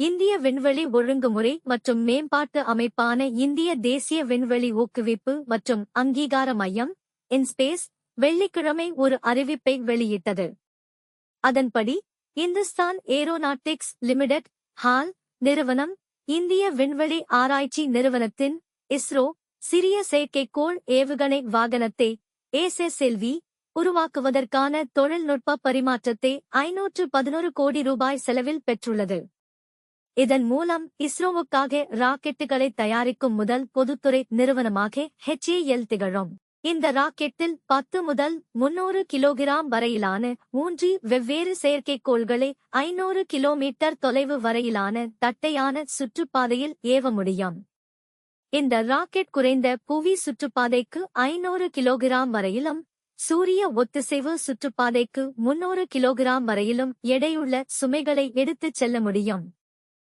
இந்திய விண்வெளி ஒழுங்குமுறை மற்றும் மேம்பாட்டு அமைப்பான இந்திய தேசிய விண்வெளி ஊக்குவிப்பு மற்றும் அங்கீகார மையம் இன்ஸ்பேஸ் வெள்ளிக்கிழமை ஒரு அறிவிப்பை வெளியிட்டது. அதன்படி இந்துஸ்தான் ஏரோநாட்டிக்ஸ் லிமிடெட் ஹால் நிறுவனம் இந்திய விண்வெளி ஆராய்ச்சி நிறுவனத்தின் இஸ்ரோ சிறிய செயற்கைக்கோள் ஏவுகணை வாகனத்தை ஏசெல்வி உருவாக்குவதற்கான தொழில்நுட்ப பரிமாற்றத்தை ஐநூற்று பதினொரு கோடி ரூபாய் செலவில் பெற்றுள்ளது. இதன் மூலம் இஸ்ரோவுக்காக ராக்கெட்டுகளை தயாரிக்கும் முதல் பொதுத்துறை நிறுவனமாக ஹெச்ஏஎல் திகழும். இந்த ராக்கெட்டில் பத்து முதல் முன்னூறு கிலோகிராம் வரையிலான மூன்று வெவ்வேறு செயற்கைக்கோள்களை ஐநூறு கிலோமீட்டர் தொலைவு வரையிலான தட்டையான சுற்றுப்பாதையில் ஏவ முடியும். இந்த ராக்கெட் குறைந்த புவி சுற்றுப்பாதைக்கு ஐநூறு கிலோகிராம் வரையிலும் சூரிய ஒத்திசைவு சுற்றுப்பாதைக்கு முன்னூறு கிலோகிராம் வரையிலும் எடையுள்ள சுமைகளை எடுத்துச் செல்ல முடியும்.